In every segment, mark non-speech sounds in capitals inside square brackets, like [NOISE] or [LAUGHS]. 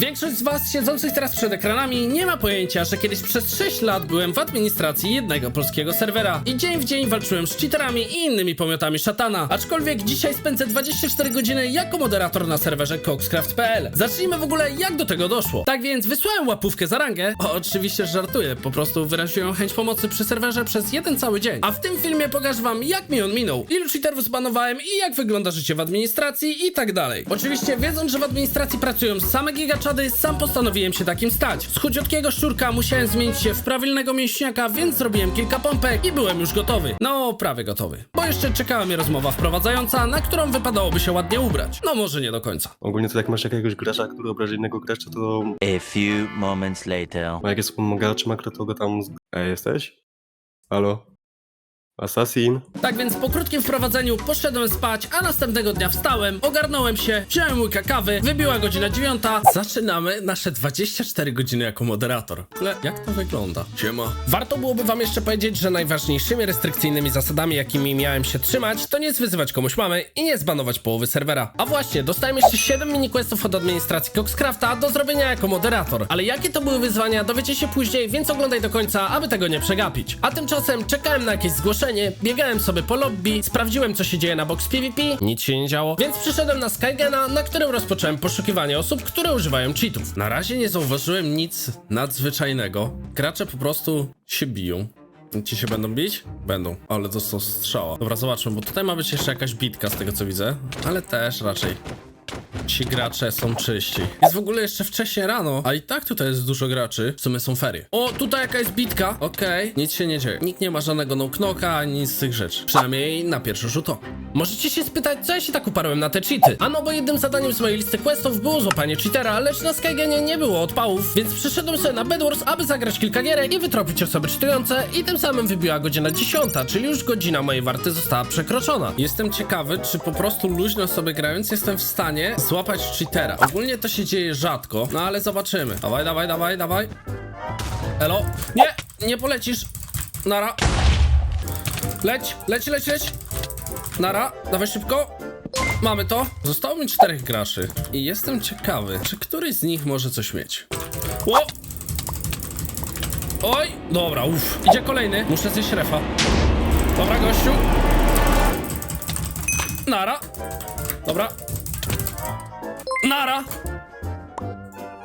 Większość z was siedzących teraz przed ekranami nie ma pojęcia, że kiedyś przez 6 lat byłem w administracji jednego polskiego serwera i dzień w dzień walczyłem z cheaterami i innymi pomiotami szatana. Aczkolwiek dzisiaj spędzę 24 godziny jako moderator na serwerze coxcraft.pl. Zacznijmy w ogóle jak do tego doszło. Tak więc wysłałem łapówkę za rangę. O, oczywiście żartuję, po prostu wyraziłem chęć pomocy przy serwerze przez jeden cały dzień. A w tym filmie pokażę wam jak mi on minął, ilu cheaterów zbanowałem i jak wygląda życie w administracji i tak dalej. Oczywiście wiedząc, że w administracji pracują same gigaczady, sam postanowiłem się takim stać. Z chudziutkiego szczurka musiałem zmienić się w prawilnego mięśniaka, więc zrobiłem kilka pompek i byłem już gotowy. No, prawie gotowy. Bo jeszcze czekała mnie rozmowa wprowadzająca, na którą wypadałoby się ładnie ubrać. No może nie do końca. Ogólnie to jak masz jakiegoś gracza, który obrazi innego gracza, to A few moments later. a jak jest makro, to go tam... z- Ej, jesteś? Halo? Assassin? Tak więc po krótkim wprowadzeniu poszedłem spać, a następnego dnia wstałem, ogarnąłem się, wziąłem łyka kawy, wybiła godzina dziewiąta. Zaczynamy nasze 24 godziny jako moderator. Ale jak to wygląda? Siema. Warto byłoby wam jeszcze powiedzieć, że najważniejszymi restrykcyjnymi zasadami, jakimi miałem się trzymać, to nie zwyzywać komuś mamy i nie zbanować połowy serwera. A właśnie, dostałem jeszcze 7 mini-questów od administracji Coxcrafta do zrobienia jako moderator. Ale jakie to były wyzwania, dowiecie się później, więc oglądaj do końca, aby tego nie przegapić. A tymczasem czekałem na jakieś zgłoszenie, biegałem sobie po lobby, sprawdziłem co się dzieje na box PvP, nic się nie działo, więc przyszedłem na Skygena, na którym rozpocząłem poszukiwanie osób, które używają cheatów. Na razie nie zauważyłem nic nadzwyczajnego. Gracze po prostu się biją. Ci się będą bić? Będą, ale dostał strzała. Dobra, zobaczmy, bo tutaj ma być jeszcze jakaś bitka z tego co widzę, ale też raczej ci gracze są czyści. Jest w ogóle jeszcze wcześnie rano, a i tak tutaj jest dużo graczy. W sumie są ferie. O, tutaj jakaś bitka. Okej, nic się nie dzieje. Nikt nie ma żadnego no-knocka, ani nic z tych rzeczy. Przynajmniej na pierwszy rzut oka. Możecie się spytać, co ja się tak uparłem na te cheaty? A no, bo jednym zadaniem z mojej listy questów było złapanie cheatera, lecz na Skygenie nie było odpałów, więc przyszedłem sobie na Bedwars, aby zagrać kilka gierek i wytropić osoby cheatujące i tym samym wybiła godzina 10, czyli już godzina mojej warty została przekroczona. Jestem ciekawy, czy po prostu luźno sobie grając jestem w stanie złapać cheatera. Ogólnie to się dzieje rzadko, no ale zobaczymy. Dawaj, dawaj, dawaj, dawaj. Elo. Nie, nie polecisz. Nara. Leć, leć, leć, leć. Nara, dawaj szybko. Mamy to. Zostało mi czterech graczy. I jestem ciekawy, czy któryś z nich może coś mieć. O! Oj, dobra, uff. Idzie kolejny. Muszę zjeść refa. Dobra, gościu. Nara. Dobra. Nara.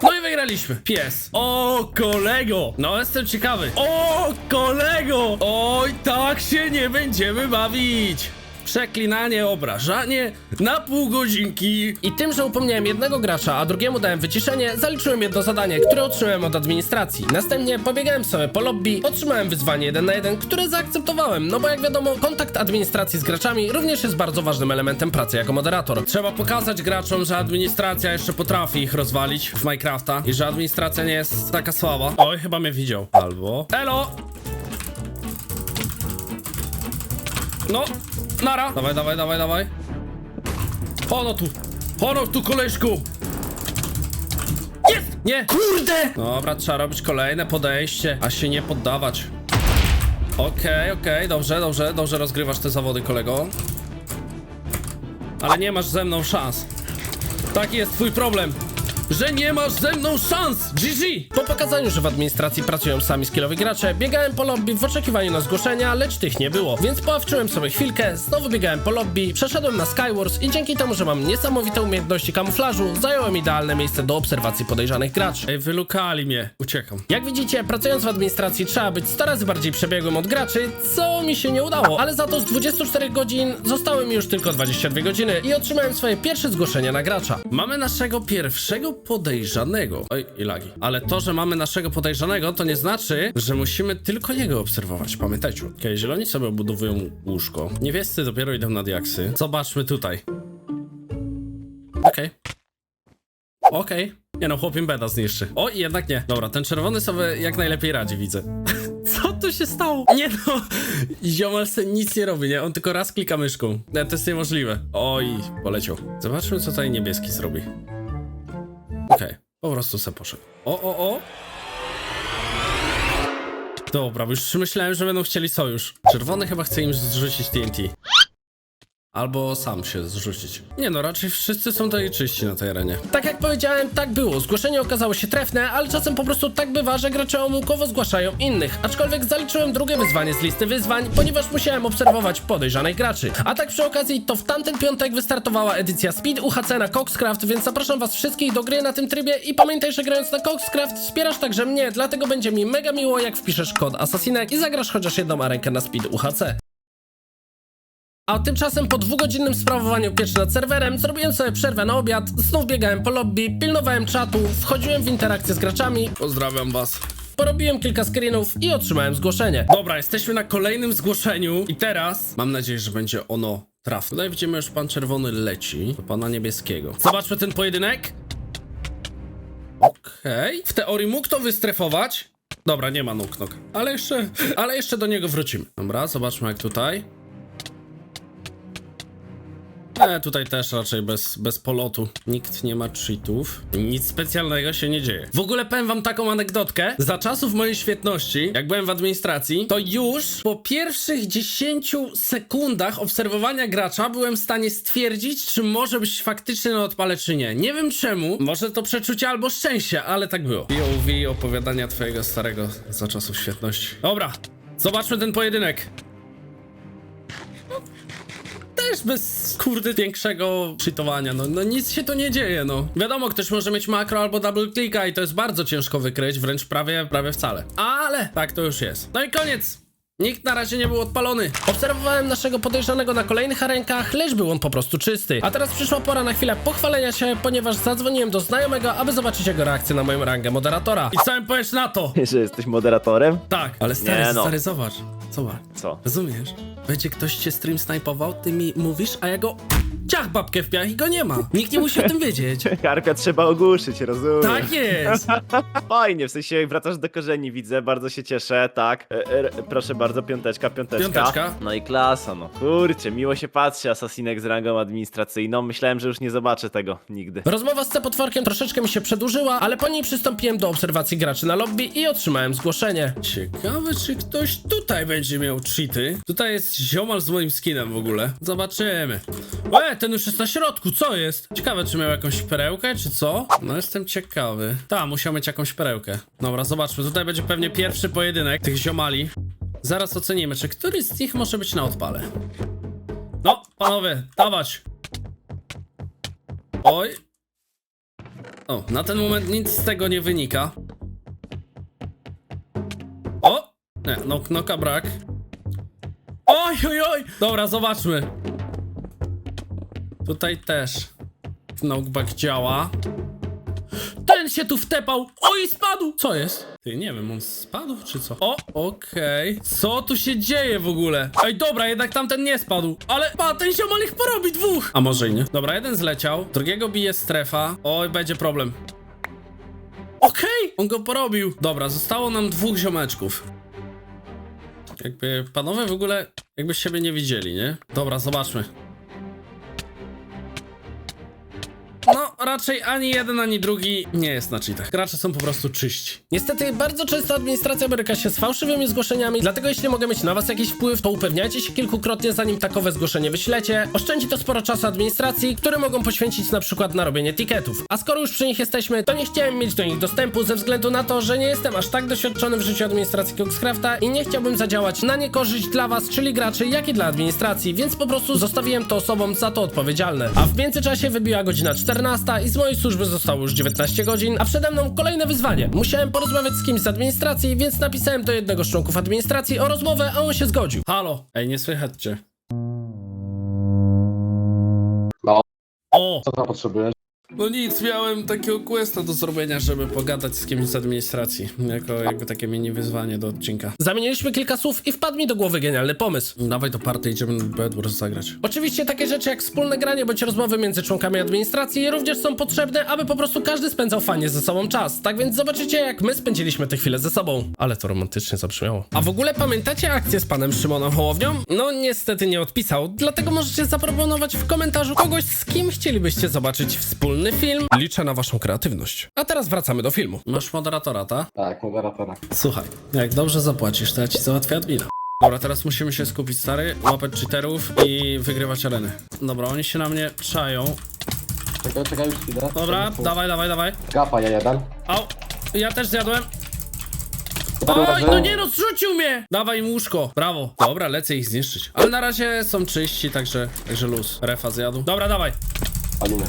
No i wygraliśmy. Pies. O, kolego. No, jestem ciekawy. O, kolego. Oj, tak się nie będziemy bawić. Przeklinanie, obrażanie na pół godzinki. I tym, że upomniałem jednego gracza, a drugiemu dałem wyciszenie, zaliczyłem jedno zadanie, które otrzymałem od administracji. Następnie pobiegałem sobie po lobby, otrzymałem wyzwanie 1 na 1, które zaakceptowałem, no bo jak wiadomo, kontakt administracji z graczami również jest bardzo ważnym elementem pracy jako moderator. Trzeba pokazać graczom, że administracja jeszcze potrafi ich rozwalić w Minecrafta i że administracja nie jest taka słaba. Oj, chyba mnie widział. Albo... Elo! No, nara. Dawaj, dawaj, dawaj, dawaj. Ono tu. Ono tu, koleżku. Jest! Nie! Kurde! Dobra, trzeba robić kolejne podejście, a się nie poddawać. Okej, okej, dobrze, dobrze, dobrze rozgrywasz te zawody, kolego. Ale nie masz ze mną szans. Taki jest twój problem. Że nie masz ze mną szans! GG! Po pokazaniu, że w administracji pracują sami skillowi gracze, biegałem po lobby w oczekiwaniu na zgłoszenia, lecz tych nie było. Więc poawczyłem sobie chwilkę, znowu biegałem po lobby, przeszedłem na Skywars i dzięki temu, że mam niesamowite umiejętności kamuflażu, zająłem idealne miejsce do obserwacji podejrzanych graczy. Ej, wylukali mnie. Uciekam. Jak widzicie, pracując w administracji trzeba być 100 razy bardziej przebiegłym od graczy, co mi się nie udało, ale za to z 24 godzin zostały mi już tylko 22 godziny i otrzymałem swoje pierwsze zgłoszenie na gracza. Mamy naszego pierwszego podejrzanego. Oj, i lagi. Ale to, że mamy naszego podejrzanego, to nie znaczy, że musimy tylko jego obserwować. Pamiętajcie. Okej, okay, zieloni sobie obudowują łóżko. Niebiescy dopiero idą na diaksy. Zobaczmy tutaj. Okej. Okej. Nie no, chłop im beda zniszczy. O, jednak nie. Dobra, ten czerwony sobie jak najlepiej radzi, widzę. [LAUGHS] Co tu się stało? Nie no, ziomal se nic nie robi, nie? On tylko raz klika myszką. Nie, to jest niemożliwe. Oj, poleciał. Zobaczmy, co tutaj niebieski zrobi. Okej, po prostu se poszedł. O, o, o! Dobra, bo już myślałem, że będą chcieli sojusz. Czerwony chyba chce im zrzucić TNT. Albo sam się zrzucić. Nie no, raczej wszyscy są tutaj czyści na tej arenie. Tak jak powiedziałem, tak było. Zgłoszenie okazało się trefne, ale czasem po prostu tak bywa, że gracze omyłkowo zgłaszają innych. Aczkolwiek zaliczyłem drugie wyzwanie z listy wyzwań, ponieważ musiałem obserwować podejrzanych graczy. A tak przy okazji, to w tamten piątek wystartowała edycja Speed UHC na Coxcraft, więc zapraszam was wszystkich do gry na tym trybie i pamiętaj, że grając na Coxcraft wspierasz także mnie, dlatego będzie mi mega miło, jak wpiszesz kod Assassinek i zagrasz chociaż jedną arenkę na Speed UHC. A tymczasem po dwugodzinnym sprawowaniu pieczy nad serwerem zrobiłem sobie przerwę na obiad, znów biegałem po lobby, pilnowałem czatu, wchodziłem w interakcję z graczami. Pozdrawiam was. Porobiłem kilka screenów i otrzymałem zgłoszenie. Dobra, jesteśmy na kolejnym zgłoszeniu i teraz mam nadzieję, że będzie ono trafne. Tutaj widzimy już pan czerwony leci do pana niebieskiego. Zobaczmy ten pojedynek. Okej. W teorii mógł to wystrefować. Dobra, nie ma nóg, nóg. Ale jeszcze, ale jeszcze do niego wrócimy. Dobra, zobaczmy jak tutaj. E, tutaj też raczej bez, bez polotu. Nikt nie ma cheatów. Nic specjalnego się nie dzieje. W ogóle powiem wam taką anegdotkę. Za czasów mojej świetności, jak byłem w administracji, to już po pierwszych 10 sekundach obserwowania gracza byłem w stanie stwierdzić, czy może być faktycznie na odpale, czy nie. Nie wiem czemu. Może to przeczucie albo szczęście, ale tak było. POV opowiadania twojego starego za czasów świetności. Dobra, zobaczmy ten pojedynek też bez kurde większego cheatowania, no, no nic się to nie dzieje, no. Wiadomo, ktoś może mieć makro albo double clicka i to jest bardzo ciężko wykryć, wręcz prawie, prawie wcale. Ale tak to już jest. No i koniec. Nikt na razie nie był odpalony. Obserwowałem naszego podejrzanego na kolejnych arenkach, lecz był on po prostu czysty. A teraz przyszła pora na chwilę pochwalenia się, ponieważ zadzwoniłem do znajomego, aby zobaczyć jego reakcję na moją rangę moderatora. I co mi powiesz na to? [LAUGHS] Że jesteś moderatorem? Tak, ale stary, Nie no. stary, zobacz. Zobacz. Co? Rozumiesz? Będzie ktoś cię stream snajpował, ty mi mówisz, a ja go ciach babkę w piach i go nie ma. Nikt nie musi o tym wiedzieć. [LAUGHS] Karpia trzeba ogłuszyć, rozumiem. Tak jest. [LAUGHS] Fajnie, w sensie wracasz do korzeni, widzę, bardzo się cieszę, tak. E, e, proszę bardzo, piąteczka, piąteczka. Piąteczka. No i klasa, no. Kurczę, miło się patrzy, Asasinek z rangą administracyjną. Myślałem, że już nie zobaczę tego nigdy. Rozmowa z C-potworkiem troszeczkę mi się przedłużyła, ale po niej przystąpiłem do obserwacji graczy na lobby i otrzymałem zgłoszenie. Ciekawe, czy ktoś tutaj będzie miał cheaty. Tutaj jest ziomal z moim skinem w ogóle. Zobaczymy. E, ten już jest na środku, co jest? Ciekawe, czy miał jakąś perełkę, czy co? No jestem ciekawy. Ta, musiał mieć jakąś perełkę. Dobra, zobaczmy. Tutaj będzie pewnie pierwszy pojedynek tych ziomali. Zaraz ocenimy, czy któryś z nich może być na odpale. No, panowie, dawać. Oj. O, na ten moment nic z tego nie wynika. O! Nie, no, knoka brak. Oj, oj, oj! Dobra, zobaczmy. Tutaj też knockback działa. Ten się tu wtepał! Oj, spadł! Co jest? Ty, nie wiem, on spadł czy co? O, okej. Co tu się dzieje w ogóle? Ej, dobra, jednak tamten nie spadł. Ale, pa, ten ziomal ich porobi dwóch! A może i nie? Dobra, jeden zleciał, drugiego bije strefa. Oj, będzie problem. Okej, on go porobił. Dobra, zostało nam dwóch ziomeczków. Jakby panowie w ogóle jakby siebie nie widzieli, nie? Dobra, zobaczmy. Raczej ani jeden, ani drugi nie jest na cheatach. Gracze są po prostu czyści. Niestety, bardzo często administracja boryka się z fałszywymi zgłoszeniami, dlatego jeśli mogę mieć na was jakiś wpływ, to upewniajcie się kilkukrotnie, zanim takowe zgłoszenie wyślecie. Oszczędzi to sporo czasu administracji, które mogą poświęcić na przykład na robienie tiketów. A skoro już przy nich jesteśmy, to nie chciałem mieć do nich dostępu ze względu na to, że nie jestem aż tak doświadczony w życiu administracji Coxcrafta i nie chciałbym zadziałać na niekorzyść dla was, czyli graczy, jak i dla administracji, więc po prostu zostawiłem to osobom za to odpowiedzialne. A w międzyczasie wybiła godzina 14 i z mojej służby zostało już 19 godzin, a przede mną kolejne wyzwanie. Musiałem porozmawiać z kimś z administracji, więc napisałem do jednego z członków administracji o rozmowę, a on się zgodził. Halo? Ej, nie słychać cię. No. O! Co tam potrzebujesz? No nic, miałem takiego questa do zrobienia, żeby pogadać z kimś z administracji. Jako jakby takie mini wyzwanie do odcinka. Zamieniliśmy kilka słów i wpadł mi do głowy genialny pomysł. Dawaj to party, idziemy Bedwars zagrać. Oczywiście takie rzeczy jak wspólne granie bądź rozmowy między członkami administracji również są potrzebne, aby po prostu każdy spędzał fajnie ze sobą czas. Tak więc zobaczycie jak my spędziliśmy te chwile ze sobą. Ale to romantycznie zabrzmiało. A w ogóle pamiętacie akcję z panem Szymonem Hołownią? No niestety nie odpisał, dlatego możecie zaproponować w komentarzu kogoś, z kim chcielibyście zobaczyć wspólny film. Liczę na waszą kreatywność. A teraz wracamy do filmu. Masz moderatora, ta? Tak, moderatora. Słuchaj, jak dobrze zapłacisz, to ja ci załatwię admina. Dobra, teraz musimy się skupić, stary, łapać cheaterów i wygrywać areny. Dobra, oni się na mnie czają. Czekaj, czekaj, już idę. Dobra, dawaj, dawaj, dawaj. Gapa ja jeden. Au, ja też zjadłem. Oj, no nie no, zrzucił mnie! Dawaj im łóżko, brawo. Dobra, lecę ich zniszczyć. Ale na razie są czyści, także, także luz. Refa zjadł. Dobra, dawaj. Palimy.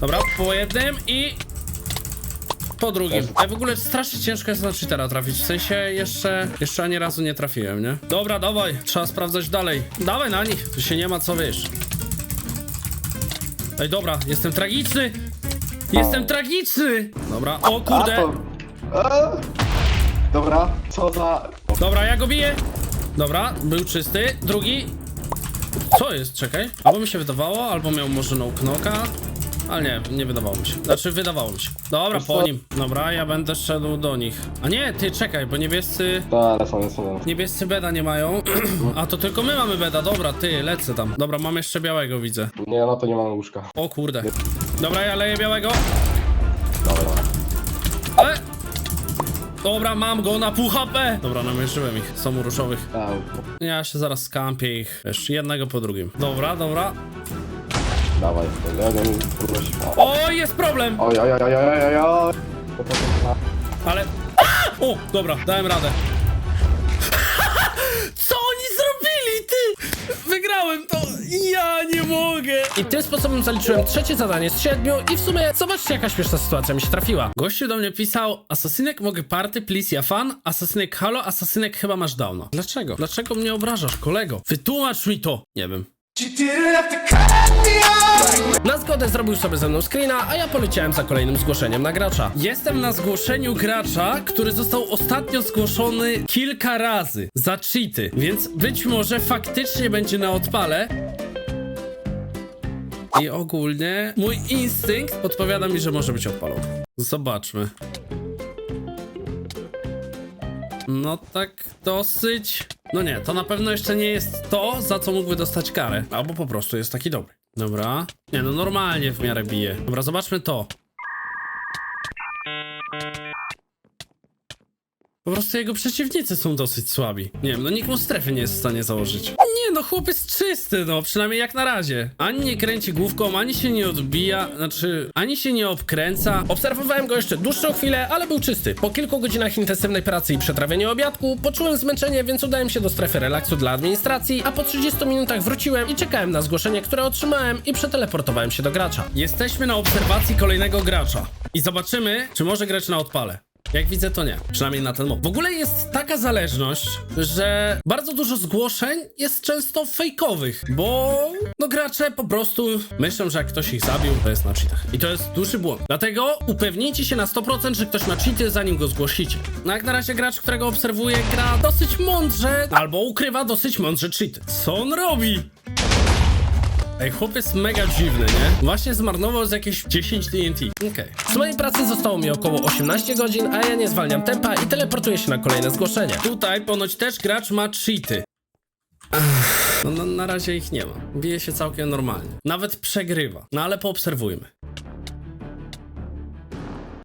Dobra, po jednym i... Po drugim. Ej, w ogóle strasznie ciężko jest na cheatera trafić. W sensie jeszcze, jeszcze ani razu nie trafiłem, nie? Dobra, dawaj. Trzeba sprawdzać dalej. Dawaj na nich. Tu się nie ma co wiesz. Ej, dobra, jestem tragiczny. Jestem tragiczny. Dobra, o kurde. A! Dobra, co za... Dobra, ja go biję. Dobra, był czysty. Drugi. Co jest? Czekaj. Albo mi się wydawało, albo miał może no knoka. Ale nie, nie wydawało mi się. Znaczy, wydawało mi się. Dobra, po nim. Dobra, ja będę szedł do nich. A nie, ty czekaj, bo niebiescy... Ta, ale są, są. Niebiescy beda nie mają. [CLEARS THROAT] A to tylko my mamy beda. Dobra, ty, lecę tam. Dobra, mam jeszcze białego, widzę. Nie, no to nie mamy łóżka. O kurde. Dobra, ja leję białego. Dobra. Ale... Dobra, mam go na pół HP. Dobra, namierzyłem ich. Są u różowych. Au. Ja się zaraz skampię ich. Wiesz, jednego po drugim. Dobra, dobra. Dawaj, jeden, próbuj się. O. Jest problem! Oj, oj, oj, oj, oj, oj, oj. To potem na- Ale... A! O, dobra, dałem radę. [LAUGHS] Co oni zrobili, ty? Wygrałem to! Ja nie mogę! I tym sposobem zaliczyłem trzecie zadanie z siedmiu i w sumie zobaczcie jaka śmieszna sytuacja mi się trafiła. Gościu do mnie pisał Asasynek mogę party, please, ja fan. Asasynek halo, Asasynek chyba masz downa. Dlaczego? Dlaczego mnie obrażasz, kolego? Wytłumacz mi to! Nie wiem. Na zgodę zrobił sobie ze mną screena, a ja poleciałem za kolejnym zgłoszeniem na gracza. Jestem na zgłoszeniu gracza, który został ostatnio zgłoszony kilka razy za cheaty, więc być może faktycznie będzie na odpale. I ogólnie mój instynkt podpowiada mi, że może być odpalony. Zobaczmy. No tak dosyć. No nie, to na pewno jeszcze nie jest to, za co mógłby dostać karę. Albo po prostu jest taki dobry. Dobra. Nie no, normalnie w miarę bije. Dobra, zobaczmy to. Po prostu jego przeciwnicy są dosyć słabi. Nie wiem, no nikt mu strefy nie jest w stanie założyć. Nie no, chłop jest czysty, no, przynajmniej jak na razie. Ani nie kręci główką, ani się nie odbija, znaczy, ani się nie obkręca. Obserwowałem go jeszcze dłuższą chwilę, ale był czysty. Po kilku godzinach intensywnej pracy i przetrawienia obiadku, poczułem zmęczenie, więc udałem się do strefy relaksu dla administracji, a po 30 minutach wróciłem i czekałem na zgłoszenie, które otrzymałem i przeteleportowałem się do gracza. Jesteśmy na obserwacji kolejnego gracza i zobaczymy, czy może grać na odpale. Jak widzę, to nie. Przynajmniej na ten moment. W ogóle jest taka zależność, że bardzo dużo zgłoszeń jest często fejkowych, bo no gracze po prostu myślą, że jak ktoś ich zabił, to jest na cheatach. I to jest duży błąd. Dlatego upewnijcie się na 100%, że ktoś ma cheaty, zanim go zgłosicie. No jak na razie gracz, którego obserwuję, gra dosyć mądrze, albo ukrywa dosyć mądrze cheaty. Co on robi? Ej, chłop jest mega dziwny, nie? Właśnie zmarnował z jakieś 10 TNT. Okej. Z mojej pracy zostało mi około 18 godzin, a ja nie zwalniam tempa i teleportuję się na kolejne zgłoszenie. Tutaj ponoć też gracz ma cheaty. No, no na razie ich nie ma. Bije się całkiem normalnie. Nawet przegrywa. No ale poobserwujmy.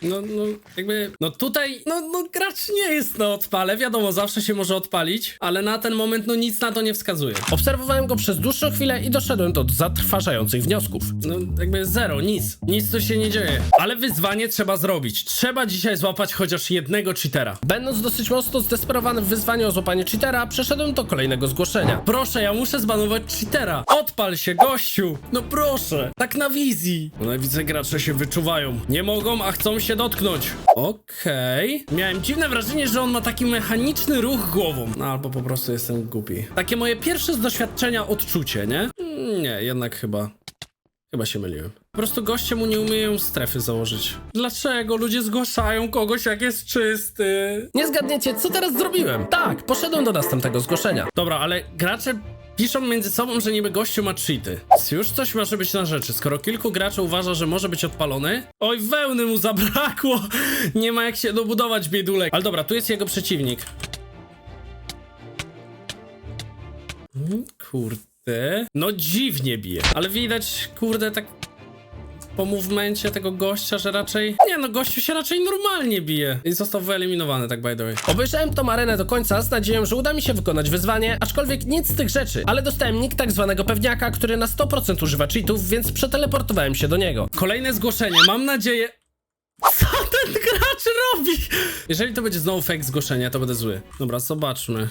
No, no, jakby, no tutaj, no, no gracz nie jest na odpale, wiadomo, zawsze się może odpalić, ale na ten moment, no nic na to nie wskazuje. Obserwowałem go przez dłuższą chwilę i doszedłem do zatrważających wniosków. No, jakby zero, nic, nic tu się nie dzieje. Ale wyzwanie trzeba zrobić. Trzeba dzisiaj złapać chociaż jednego cheatera. Będąc dosyć mocno zdesperowany w wyzwaniu o złapanie cheatera, przeszedłem do kolejnego zgłoszenia. Proszę, ja muszę zbanować cheatera. Odpal się, gościu! No proszę, tak na wizji. No i widzę, gracze się wyczuwają. Nie mogą, a chcą się dotknąć. Okej. Miałem dziwne wrażenie, że on ma taki mechaniczny ruch głową. No albo po prostu jestem głupi. Takie moje pierwsze z doświadczenia odczucie, nie? Mm, Nie, jednak chyba. Chyba się myliłem. Po prostu goście mu nie umieją strefy założyć. Dlaczego ludzie zgłaszają kogoś, jak jest czysty? Nie zgadniecie, co teraz zrobiłem? Tak, poszedłem do następnego zgłoszenia. Dobra, ale gracze piszą między sobą, że niby gościu ma cheaty. Już coś może być na rzeczy. Skoro kilku graczy uważa, że może być odpalony... Oj, wełny mu zabrakło! [LAUGHS] Nie ma jak się dobudować, biedulek. Ale dobra, tu jest jego przeciwnik. Mm, Kurde. No dziwnie bije. Ale widać, kurde, tak po movemencie tego gościa, że raczej... Nie no, gościu się raczej normalnie bije. I został wyeliminowany, tak by the way. Obejrzałem tą arenę do końca z nadzieją, że uda mi się wykonać wyzwanie, aczkolwiek nic z tych rzeczy, ale dostałem nick tak zwanego pewniaka, który na 100% używa cheatów, więc przeteleportowałem się do niego. Kolejne zgłoszenie, mam nadzieję... Co ten gracz robi? Jeżeli to będzie znowu fake zgłoszenie, to będę zły. Dobra, zobaczmy.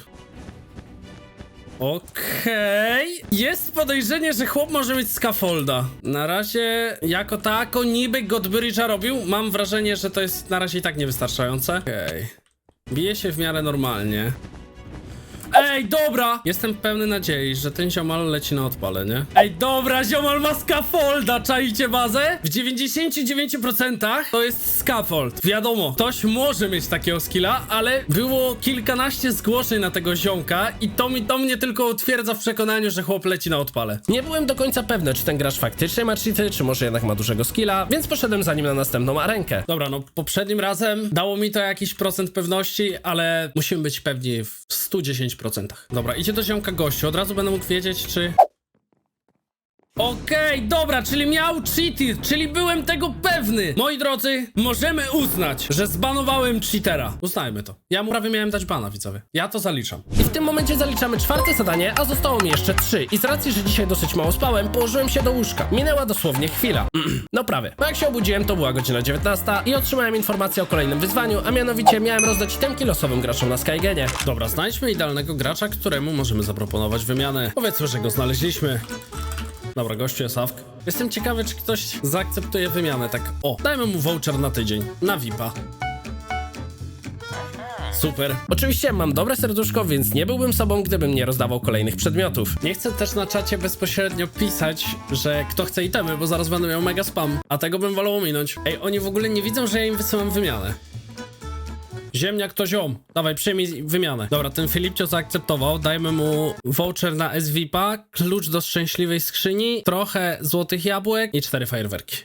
Okej. Jest podejrzenie, że chłop może mieć scaffolda. Na razie, jako tako, niby Godbridge'a robił. Mam wrażenie, że to jest na razie i tak niewystarczające. Okej. Bije się w miarę normalnie. Ej, dobra! Jestem pełny nadziei, że ten ziomal leci na odpale, nie? Ej, dobra, ziomal ma scaffolda, czaicie bazę? W 99% to jest scaffold. Wiadomo, ktoś może mieć takiego skilla, ale było kilkanaście zgłoszeń na tego ziomka i to, mi, to mnie tylko utwierdza w przekonaniu, że chłop leci na odpale. Nie byłem do końca pewny, czy ten gracz faktycznie ma cheaty, czy może jednak ma dużego skilla, więc poszedłem za nim na następną arenkę. Dobra, no poprzednim razem dało mi to jakiś procent pewności, ale musimy być pewni w 110%. Dobra, idzie do ziomka gościu, od razu będę mógł wiedzieć, czy... Okej, dobra, czyli miał cheaty, czyli byłem tego pewny. Moi drodzy, możemy uznać, że zbanowałem cheatera. Uznajmy to. Ja mu prawie miałem dać bana, widzowie. Ja to zaliczam. I w tym momencie zaliczamy czwarte zadanie, a zostało mi jeszcze trzy. I z racji, że dzisiaj dosyć mało spałem, położyłem się do łóżka. Minęła dosłownie chwila. [CLEARS THROAT] no prawie. Bo jak się obudziłem, to była godzina 19 i otrzymałem informację o kolejnym wyzwaniu, a mianowicie miałem rozdać temki losowym graczom na Skygenie. Dobra, znajdźmy idealnego gracza, któremu możemy zaproponować wymianę. Powiedzmy, że go znaleźliśmy. Dobra, gościu jest awk. Jestem ciekawy, czy ktoś zaakceptuje wymianę, tak o. Dajmy mu voucher na tydzień, na VIPa. Super. Oczywiście mam dobre serduszko, więc nie byłbym sobą, gdybym nie rozdawał kolejnych przedmiotów. Nie chcę też na czacie bezpośrednio pisać, że kto chce itemy, bo zaraz będę miał mega spam. A tego bym wolał ominąć. Ej, oni w ogóle nie widzą, że ja im wysyłam wymianę. Ziemniak to ziom. Dawaj, przyjmij wymianę. Dobra, ten Filipcio zaakceptował. Dajmy mu voucher na SVP, klucz do szczęśliwej skrzyni, trochę złotych jabłek i cztery fajerwerki.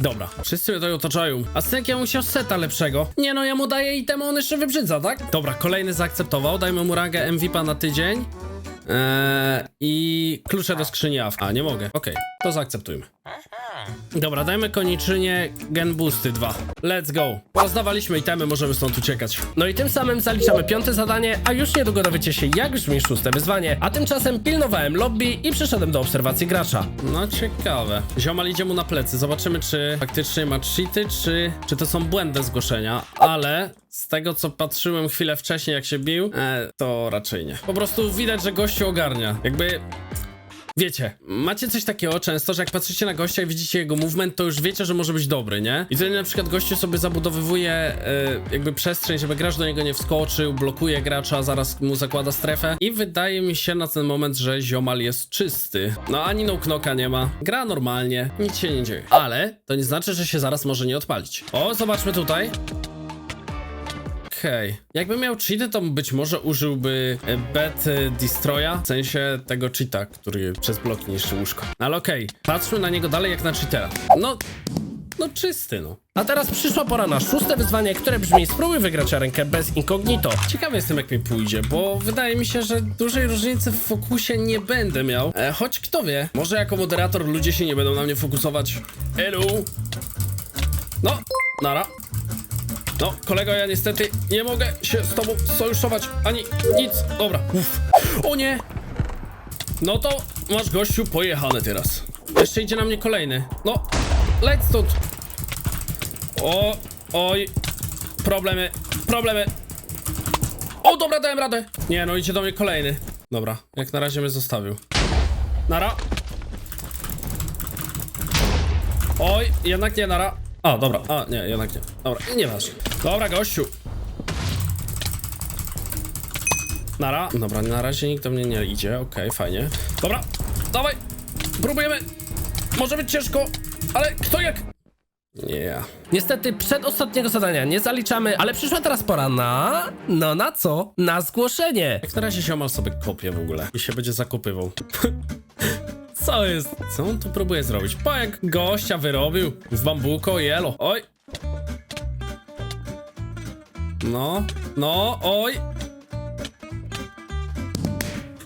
Dobra, wszyscy mnie tutaj otaczają. A Synek ja musiał seta lepszego. Nie no, ja mu daję item, a on jeszcze wybrzydza, tak? Dobra, kolejny zaakceptował. Dajmy mu rangę MVP na tydzień. Eee, I klucze do skrzyni AF. A, nie mogę. Okej, to zaakceptujmy. Dobra, dajmy koniczynie Gen Boosty 2. Let's go. Rozdawaliśmy itemy, możemy stąd uciekać. No i tym samym zaliczamy piąte zadanie, a już niedługo dowiecie się, jak brzmi szóste wyzwanie. A tymczasem pilnowałem lobby i przyszedłem do obserwacji gracza. No ciekawe. Ziomal idzie mu na plecy. Zobaczymy, czy faktycznie ma cheaty, czy, czy to są błędne zgłoszenia. Ale z tego, co patrzyłem chwilę wcześniej, jak się bił, e, to raczej nie. Po prostu widać, że gościu ogarnia. Jakby... Wiecie, macie coś takiego często, że jak patrzycie na gościa i widzicie jego movement, to już wiecie, że może być dobry, nie? I na przykład gościu sobie zabudowywuje e, jakby przestrzeń, żeby gracz do niego nie wskoczył, blokuje gracza, zaraz mu zakłada strefę. I wydaje mi się na ten moment, że ziomal jest czysty. No ani no knoka nie ma. Gra normalnie, nic się nie dzieje. Ale to nie znaczy, że się zaraz może nie odpalić. O, zobaczmy tutaj. Okej. Jakby miał cheaty, to być może użyłby e, bet e, destroya, w sensie tego cheata, który przez blok niszczy łóżko. Ale okej, patrzmy na niego dalej jak na cheatera. No, no czysty no. A teraz przyszła pora na szóste wyzwanie, które brzmi spróbuj wygrać rękę bez incognito. Ciekawy jestem jak mi pójdzie, bo wydaje mi się, że dużej różnicy w fokusie nie będę miał. E, choć kto wie, może jako moderator ludzie się nie będą na mnie fokusować. Elu! No, nara. No, kolego, ja niestety nie mogę się z tobą sojuszować, ani nic. Dobra, uff. O nie! No to masz gościu pojechane teraz. Jeszcze idzie na mnie kolejny. No, leć stąd. O, oj. Problemy, problemy. O, dobra, dałem radę. Nie, no idzie do mnie kolejny. Dobra, jak na razie mnie zostawił. Nara. Oj, jednak nie, nara. A, dobra, a, nie, jednak nie. Dobra, nieważne. Dobra, gościu. Nara. Dobra, na razie nikt do mnie nie idzie, okej, fajnie. Dobra, dawaj, próbujemy. Może być ciężko, ale kto jak... Nie ja. Niestety przedostatniego zadania nie zaliczamy, ale przyszła teraz pora na... No na co? Na zgłoszenie. Jak na razie ziomal sobie kopie w ogóle i się będzie zakopywał. [LAUGHS] Co jest? Co on tu próbuje zrobić? Pa jak gościa wyrobił w bambuko jelo. Oj. No, no, oj.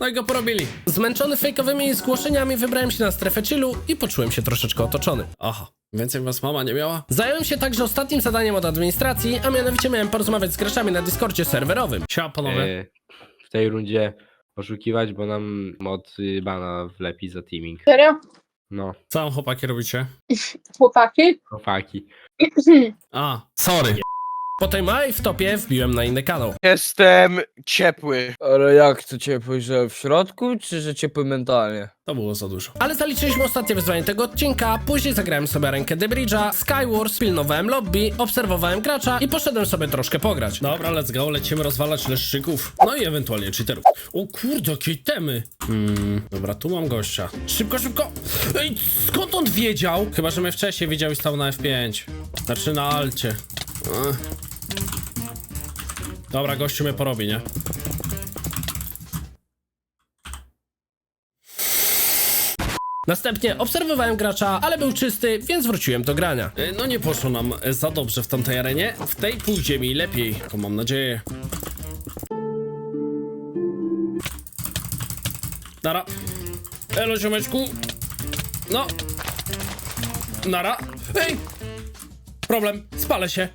No i go porobili. Zmęczony fejkowymi zgłoszeniami wybrałem się na strefę chillu i poczułem się troszeczkę otoczony. Aha, więcej was mama nie miała? Zająłem się także ostatnim zadaniem od administracji, a mianowicie miałem porozmawiać z graczami na Discordzie serwerowym. Siema panowie. E, w tej rundzie oszukiwać, bo nam mod y, bana wlepi za teaming. Serio? No, Co tam chłopaki robicie? Chłopaki? chłopaki. [CLEARS THROAT] A, sorry. Po tej małej wtopie wbiłem na inny kanał. Jestem ciepły. Ale jak to ciepły, że w środku, czy że ciepły mentalnie? To było za dużo. Ale zaliczyliśmy ostatnie wyzwanie tego odcinka, później zagrałem sobie rękę The Bridge'a, Skywars, pilnowałem lobby, obserwowałem gracza i poszedłem sobie troszkę pograć. Dobra, let's go, lecimy rozwalać leszczyków. No i ewentualnie cheaterów. O kurde, jakie temy. Hmm, dobra, tu mam gościa. Szybko, szybko. Ej, skąd on wiedział? Chyba, że mnie wcześniej widział i stał na F5. Znaczy na alcie. Ech. Dobra, gościu mnie porobi, nie? Następnie obserwowałem gracza, ale był czysty, więc wróciłem do grania. E, No nie poszło nam e, za dobrze w tamtej arenie. W tej pójdzie mi lepiej, to mam nadzieję. Nara. Elo, ziomeczku. No. Nara. Ej! Problem, spalę się.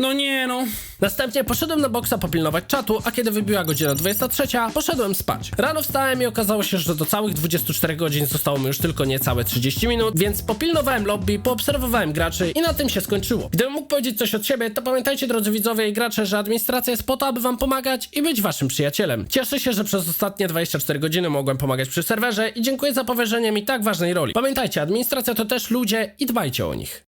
No nie no. Następnie poszedłem na boksa popilnować czatu, a kiedy wybiła godzina 23, poszedłem spać. Rano wstałem i okazało się, że do całych 24 godzin zostało mi już tylko niecałe 30 minut, więc popilnowałem lobby, poobserwowałem graczy i na tym się skończyło. Gdybym mógł powiedzieć coś od siebie, to pamiętajcie drodzy widzowie i gracze, że administracja jest po to, aby wam pomagać i być waszym przyjacielem. Cieszę się, że przez ostatnie 24 godziny mogłem pomagać przy serwerze i dziękuję za powierzenie mi tak ważnej roli. Pamiętajcie, administracja to też ludzie i dbajcie o nich.